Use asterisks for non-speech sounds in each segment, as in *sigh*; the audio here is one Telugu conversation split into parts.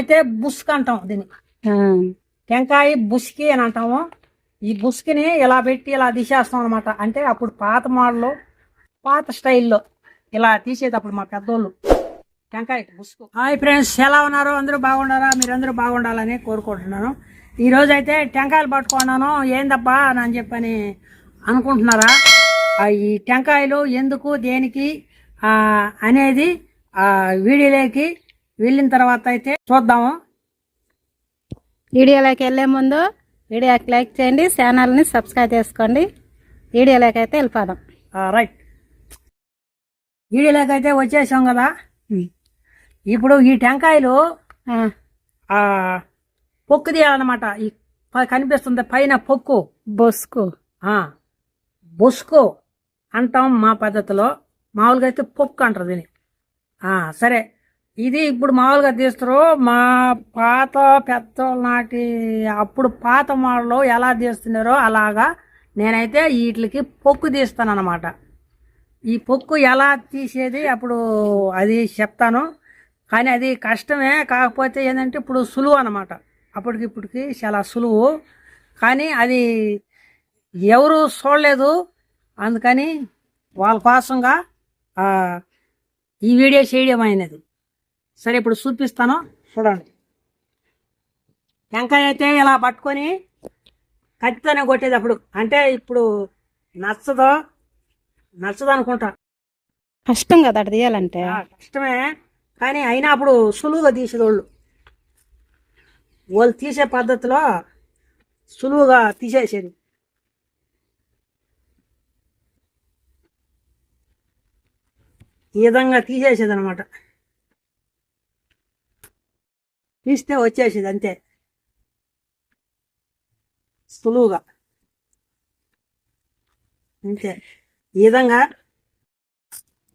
అయితే బుస్క్ అంటాం దీన్ని. టెంకాయ బుస్కి అని అంటాము. ఈ బుస్కిని ఇలా పెట్టి ఇలా తీసేస్తాం అనమాట అంటే అప్పుడు పాత మోడల్ పాత స్టైల్లో ఇలా తీసేటప్పుడు మా పెద్దోళ్ళు టెంకాయ బుస్కు. హాయ్ ఫ్రెండ్స్ ఎలా ఉన్నారు? అందరూ బాగున్నారా? మీరందరూ బాగుండాలని కోరుకుంటున్నాను. ఈ రోజు అయితే టెంకాయలు పట్టుకున్నాను. ఏందబ్బా అని చెప్పని అనుకుంటున్నారా? ఈ టెంకాయలు ఎందుకు దేనికి అనేది వీడియోలోకి వెళ్ళిన తర్వాత అయితే చూద్దాము. వీడియోలోకి వెళ్ళే ముందు వీడియోకి లైక్ చేయండి ఛానల్ని సబ్స్క్రైబ్ చేసుకోండి. వీడియోలోకి అయితే వెళ్ళిపోదాం. రైట్. వీడియోలోకి అయితే వచ్చేసాం కదా. ఇప్పుడు ఈ టెంకాయలు పొక్కు తీయాలన్నమాట ఈ కనిపిస్తుంది పైన పొక్కు. బొస్కు. ఆ బొస్కు అంటాం మా పద్ధతిలో. మామూలుగా అయితే పొక్కు అంటారు దీన్ని. ఆ, సరే. ఇది ఇప్పుడు మామూలుగా తీస్తారు మా పాత పెద్ద నాటి అప్పుడు పాత మోడల్లో ఎలా తీస్తున్నారో అలాగా నేనైతే వీటికి పొక్కు తీస్తాను అనమాట ఈ పొక్కు ఎలా తీసేది అప్పుడు అది చెప్తాను. కానీ అది కష్టమే. కాకపోతే ఏంటంటే ఇప్పుడు సులువు అనమాట అప్పటికి ఇప్పటికి చాలా సులువు. కానీ అది ఎవరు చూడలేదు. అందుకని వాళ్ళ కోసంగా ఈ వీడియో చేయడం అయినది సరే ఇప్పుడు చూపిస్తాను. చూడండి. టెంకాయ అయితే ఇలా పట్టుకొని కత్తితోనే కొట్టేది అప్పుడు. అంటే ఇప్పుడు నచ్చదో నచ్చదు అనుకుంటా. కష్టం కదా అటు తీయాలంటే. కష్టమే. కానీ అయినా అప్పుడు సులువుగా తీసేదోళ్ళు వాళ్ళు. తీసే పద్ధతిలో సులువుగా తీసేసేది. ఈ విధంగా తీసేసేది అనమాట తీస్తే వచ్చేసేది అంతే సులువుగా అంతే ఈ విధంగా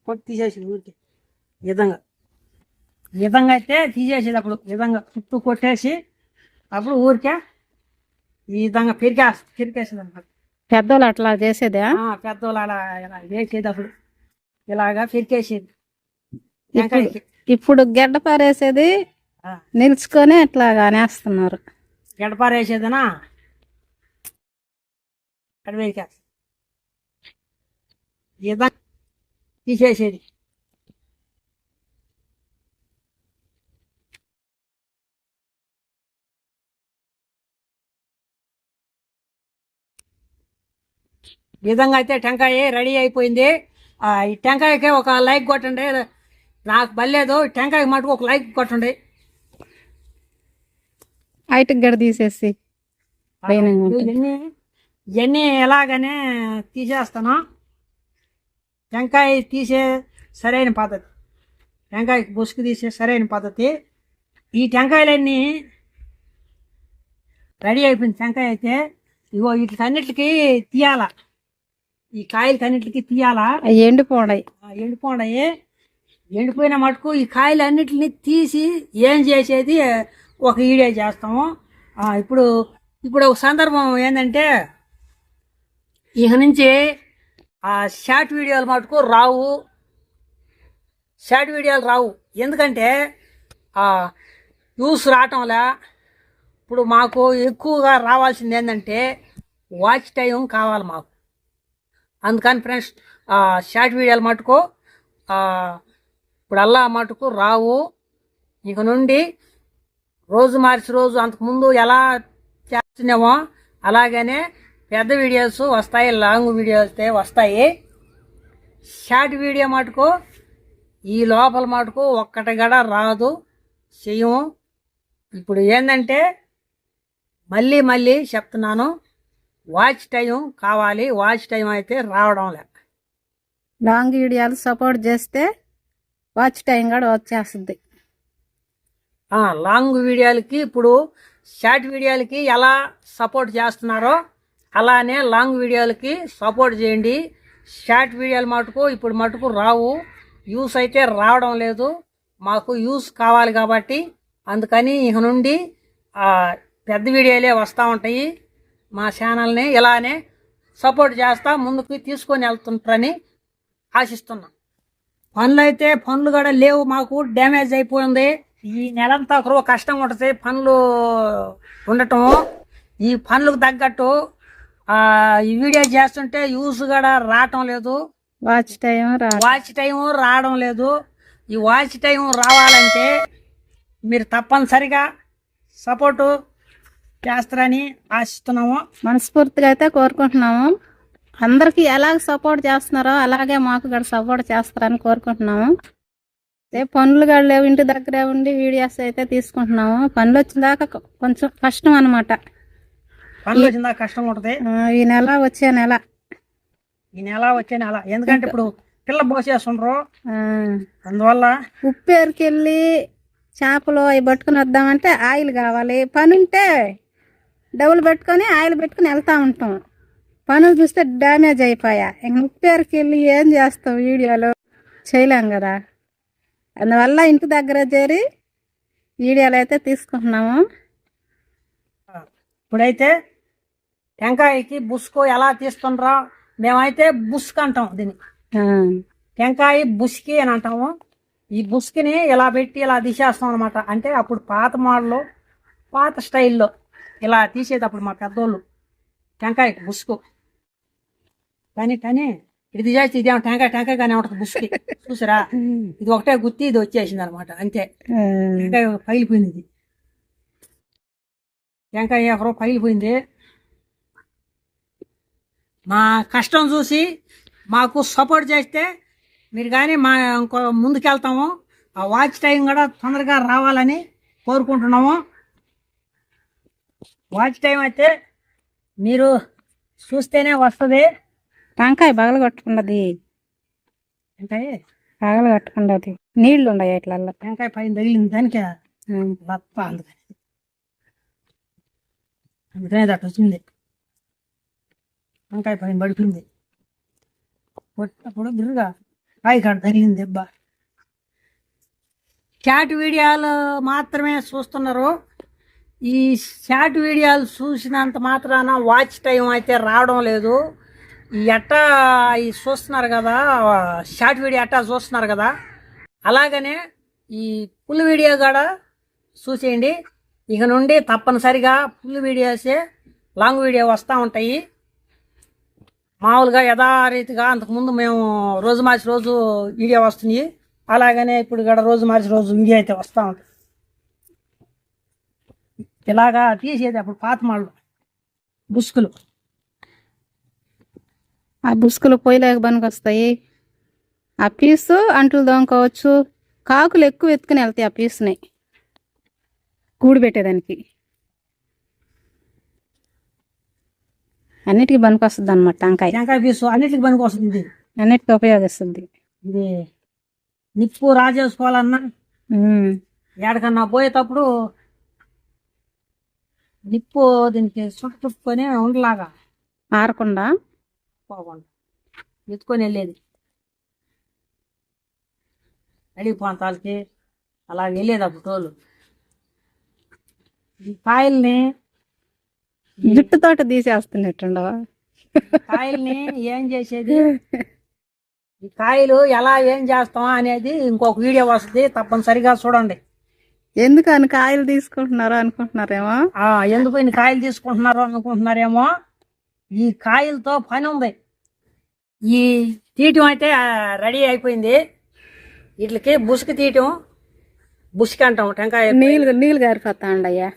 కొట్టి తీసేసేది ఊరికి ఈ విధంగా ఈ విధంగా అయితే తీసేసేది అప్పుడు విధంగా చుట్టూ కొట్టేసి అప్పుడు ఊరికే ఈ విధంగా పెరిగా పెరికేసేది అనమాట పెద్దోళ్ళు అట్లా చేసేదా పెద్దోళ్ళు అలా ఇలా వేసేది అప్పుడు ఇలాగా పెరికేసేది ఇప్పుడు గెడ్డ పారేసేది నిలుచుకొని అట్లా అనేస్తున్నారు. గడపారేసేదనా? విధంగా తీసేసేది. విధంగా అయితే టెంకాయ రెడీ అయిపోయింది. ఆ, ఈ టెంకాయకి ఒక లైక్ కొట్టండి. నాకు బలేదు టెంకాయ మటుకు ఒక లైక్ కొట్టండి. హైట్కి గడ తీసేసి. పైన. ఇవన్నీ ఎలాగనే తీసేస్తాను. టెంకాయ తీసే సరైన పద్ధతి. టెంకాయ బుసుకు తీసే సరైన పద్ధతి. ఈ టెంకాయలన్నీ రెడీ అయిపోయింది టెంకాయ అయితే. ఇగో వీటికన్నిటికి తీయాల. ఈ కాయలకన్నిటికి తీయాలా. ఎండిపోడాయి ఆ, ఎండిపోయి ఎండిపోయిన మటుకు ఈ కాయలు అన్నిటిని తీసి ఏం చేసేది? ఒక ఈడే చేస్తాము. ఇప్పుడు ఇప్పుడు ఒక సందర్భం ఏంటంటే ఇక నుంచి ఆ షార్ట్ వీడియోలు మటుకు రావు. షార్ట్ వీడియోలు రావు. ఎందుకంటే న్యూస్ రావటంలా ఇప్పుడు మాకు ఎక్కువగా రావాల్సింది ఏంటంటే వాచ్ టైం కావాలి మాకు. అందుకని ఫ్రెండ్స్ షార్ట్ వీడియోలు మటుకు ఇప్పుడు అల్లా మటుకు రావు. ఇక నుండి రోజు మార్చి రోజు అంతకుముందు ఎలా చేస్తున్నామో అలాగనే పెద్ద వీడియోస్ వస్తాయి లాంగ్ వీడియోస్ అయితే వస్తాయి. షార్ట్ వీడియో మటుకు ఈ లోపల మటుకు ఒక్కటి కూడా రాదు చెయ్యము. ఇప్పుడు ఏంటంటే మళ్ళీ మళ్ళీ చెప్తున్నాను వాచ్ టైం కావాలి వాచ్ టైం అయితే రావడం లేక లాంగ్ వీడియోలు సపోర్ట్ చేస్తే వాచ్ టైం కూడా వచ్చేస్తుంది. లాంగ్ వీడియోలకి ఇప్పుడు షార్ట్ వీడియోలకి ఎలా సపోర్ట్ చేస్తున్నారో అలానే లాంగ్ వీడియోలకి సపోర్ట్ చేయండి. షార్ట్ వీడియోలు మటుకు ఇప్పుడు మటుకు రావు. యూస్ అయితే రావడం లేదు. మాకు యూస్ కావాలి కాబట్టి అందుకని ఇక నుండి పెద్ద వీడియోలే వస్తూ ఉంటాయి. మా ఛానల్ని ఇలానే సపోర్ట్ చేస్తా ముందుకు తీసుకొని వెళ్తుంటారని ఆశిస్తున్నాం. పనులు అయితే పనులు కూడా లేవు మాకు. డ్యామేజ్ అయిపోయింది. ఈ నెలంతా ఒకరో కష్టం ఉంటుంది. పనులు ఉండటం. ఈ పనులకు తగ్గట్టు ఆ, ఈ వీడియో చేస్తుంటే యూస్ కూడా రావటం లేదు. వాచ్ టైం రా వాచ్ టైం రావడం లేదు. ఈ వాచ్ టైం రావాలంటే మీరు తప్పనిసరిగా సపోర్టు చేస్తారని ఆశిస్తున్నాము. మనస్ఫూర్తిగా అయితే కోరుకుంటున్నాము. అందరికి ఎలాగ సపోర్ట్ చేస్తున్నారో అలాగే మాకు కూడా సపోర్ట్ చేస్తారని కోరుకుంటున్నాము. అదే పనులు లేవు ఇంటి దగ్గరే ఉండి వీడియోస్ అయితే తీసుకుంటున్నాము. పనులు వచ్చిన దాకా కొంచెం కష్టం అనమాట కష్టం ఉంటుంది. ఈ నెల వచ్చే నెల. ఈ నెల వచ్చే నెల. ఎందుకంటే ఇప్పుడు పిల్ల పోసేస్తుండ్రు. అందువల్ల ఉప్పేరుకి వెళ్ళి చేపలు అవి పట్టుకుని వద్దామంటే ఆయిల్ కావాలి. పని ఉంటే డబ్బులు పెట్టుకొని ఆయిల్ పెట్టుకుని వెళ్తా ఉంటాం. పనులు చూస్తే డ్యామేజ్ అయిపోయా. ఇంక ఉప్పేరుకి వెళ్ళి ఏం చేస్తాం వీడియోలు? చేయలేం కదా. అందువల్ల ఇంటి దగ్గర చేరి వీడియోలు అయితే తీసుకుంటున్నాము. ఇప్పుడైతే టెంకాయకి బుస్కు ఎలా తీస్తుండ్రా మేమైతే బుస్క్ అంటాం దీన్ని. టెంకాయ బుస్కి అని అంటాము. ఈ బుస్కిని ఇలా పెట్టి ఇలా తీసేస్తాం అనమాట అంటే అప్పుడు పాత మోడలు పాత స్టైల్లో ఇలా తీసేది అప్పుడు మా పెద్దోళ్ళు టెంకాయ బుస్కు. కానీ కానీ ఇది తీసేసి ఇదేమో టెంకాయ కానీ ఉంటుంది బుస్కి. చూసారా? *laughs* ఇది ఒకటే గుత్తి ఇది వచ్చేసింది అనమాట అంతే. టెంకాయ పగిలిపోయింది ఇది టెంకాయ ఎవరో పగిలిపోయింది మా కష్టం చూసి మాకు సపోర్ట్ చేస్తే మీరు కానీ మా ఇంకో ముందుకెళ్తాము. ఆ వాచ్ టైం కూడా తొందరగా రావాలని కోరుకుంటున్నాము. వాచ్ టైం అయితే మీరు చూస్తేనే వస్తుంది. టెంకాయ బగలు కొట్టుకున్నది. అంటే బగలు కట్టుకున్నది నీళ్ళు ఉన్నాయి ఇట్లల్లో. టెంకాయ పైన తగిలింది దానికి? బత్త అందుకని. అందుకనే అట్లా వచ్చింది. వంకాయ పైన పడిపోయింది కొట్టినప్పుడు బిరుగా కాయ కాడ తగిలింది దెబ్బ. చాట్ వీడియోలు మాత్రమే చూస్తున్నారు. ఈ షార్ట్ వీడియోలు చూసినంత మాత్రాన వాచ్ టైం అయితే రావడం లేదు. ఎట్టా ఈ చూస్తున్నారు కదా షార్ట్ వీడియో ఎట్టా చూస్తున్నారు కదా అలాగనే ఈ ఫుల్ వీడియో కూడా చూసేయండి. ఇక నుండి తప్పనిసరిగా ఫుల్ వీడియోసే లాంగ్ వీడియో వస్తూ ఉంటాయి. మామూలుగా యథారీతిగా అంతకుముందు మేము రోజు మార్చి రోజు వీడియో వస్తుంది. అలాగనే ఇప్పుడు కూడా రోజు మార్చి రోజు వీడియో అయితే వస్తూ ఉంటుంది ఇలాగా తీసేది అప్పుడు పాత మాళ్ళు బుసుకులు. ఆ బుసుకులు పొయ్యిలేక పనికి వస్తాయి ఆ పీసు అంట్లు దోముకోవచ్చు. కాకులు ఎక్కువ ఎత్తుకుని వెళ్తాయి ఆ పీసుని. గూడు పెట్టేదానికి. అన్నిటికీ పనికి వస్తుంది అనమాట టెంకాయ. టెంకాయ పీసు అన్నిటికి పనికి వస్తుంది అన్నిటికీ ఉపయోగిస్తుంది. ఇది నిప్పు రాజేసుకోవాలన్నా. ఎక్కడికన్నా పోయేటప్పుడు నిప్పు దీనికి చుట్టుకొని ఉండలాగా. ఆరకుండా పోకుండా. ఎత్తుకొని వెళ్ళేది. అడిగి ప్రాంతాలకి అలా వెళ్ళేది అప్పుడు తోలు ఈ కాయల్ని జుట్టుతోట తీసేస్తున్నట్టుండవా కాయల్ని ఏం చేసేది? ఈ కాయలు ఎలా ఏం చేస్తాం అనేది ఇంకొక వీడియో వస్తుంది. తప్పనిసరిగా చూడండి. ఎందుకు అని కాయలు తీసుకుంటున్నారో అనుకుంటున్నారేమో? ఆ ఎందుకు ఇన్ని కాయలు తీసుకుంటున్నారు అనుకుంటున్నారేమో? ఈ కాయలతో పని ఉంది. ఈ తీయటం అయితే రెడీ అయిపోయింది. వీటికి బుసుకు తీయటం బుసుకు అంటాం టెంకాయ నీళ్ళు నీళ్ళు గారిపోతా ఉండయ్యా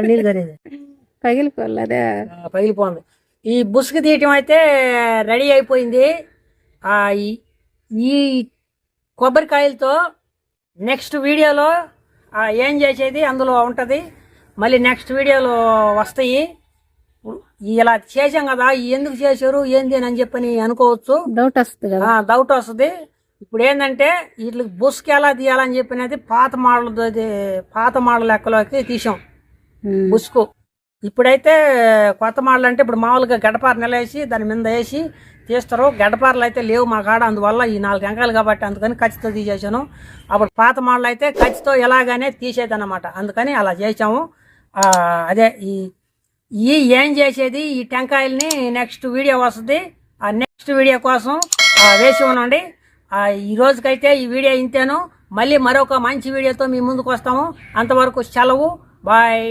నీళ్ళు కరేది పగిలిపోలే ఆ, పగిలిపోయింది ఈ బుసుకు తీయటం అయితే రెడీ అయిపోయింది. ఆ, ఈ- కొబ్బరికాయలతో నెక్స్ట్ వీడియోలో ఏం చేసేది అందులో ఉంటుంది. మళ్ళీ నెక్స్ట్ వీడియోలో వస్తాయి. ఇలా చేసాం కదా ఎందుకు చేశారు ఏంది అని చెప్పని అనుకోవచ్చు. డౌట్ వస్తుంది డౌట్ వస్తుంది. ఇప్పుడు ఏంటంటే వీటికి బుస్కి ఎలా తీయాలని చెప్పినది పాత మోడల్ పాత మోడల్ లెక్కలోకి తీసాం ఉమ్. బుస్కు. ఇప్పుడైతే కొత్త మోడల్ అంటే ఇప్పుడు మామూలుగా గడపార నిలేసి దాని మీద వేసి తీస్తారు. గడపారలు అయితే లేవు మా కాడ అందువల్ల ఈ నాలుగు అంకాలు కాబట్టి అందుకని ఖచ్చితో తీసేసాను అప్పుడు పాత మోడల్ అయితే ఖచ్చితో ఎలాగానే తీసేది అనమాట అందుకని అలా చేసాము అదే ఈ ఈ ఏం చేసేది? ఈ టెంకాయల్ని నెక్స్ట్ వీడియో వస్తుంది. ఆ నెక్స్ట్ వీడియో కోసం వేసి ఉండండి. ఈ రోజుకైతే ఈ వీడియో ఇంతేను. మళ్ళీ మరొక మంచి వీడియోతో మీ ముందుకు వస్తాము. అంతవరకు సెలవు. బాయ్.